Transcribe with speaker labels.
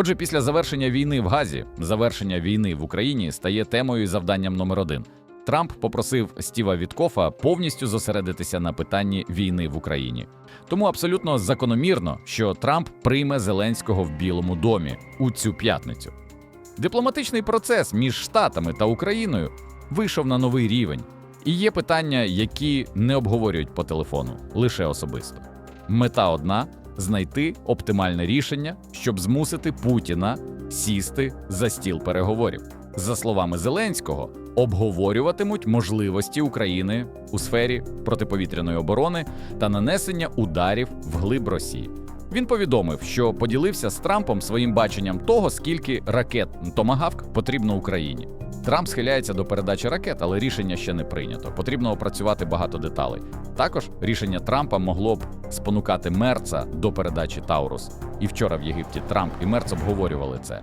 Speaker 1: Отже, після завершення війни в Газі, завершення війни в Україні стає темою і завданням номер один. Трамп попросив Стіва Віткофа повністю зосередитися на питанні війни в Україні. Тому абсолютно закономірно, що Трамп прийме Зеленського в Білому домі у цю п'ятницю. Дипломатичний процес між Штатами та Україною вийшов на новий рівень, і є питання, які не обговорюють по телефону, лише особисто. Мета одна знайти оптимальне рішення, щоб змусити Путіна сісти за стіл переговорів. За словами Зеленського, обговорюватимуть можливості України у сфері протиповітряної оборони та нанесення ударів вглиб Росії. Він повідомив, що поділився з Трампом своїм баченням того, скільки ракет Томагавк потрібно Україні. Трамп схиляється до передачі ракет, але рішення ще не прийнято. Потрібно опрацювати багато деталей. Також рішення Трампа могло б спонукати Мерца до передачі Таурус. І вчора в Єгипті Трамп і Мерц обговорювали це.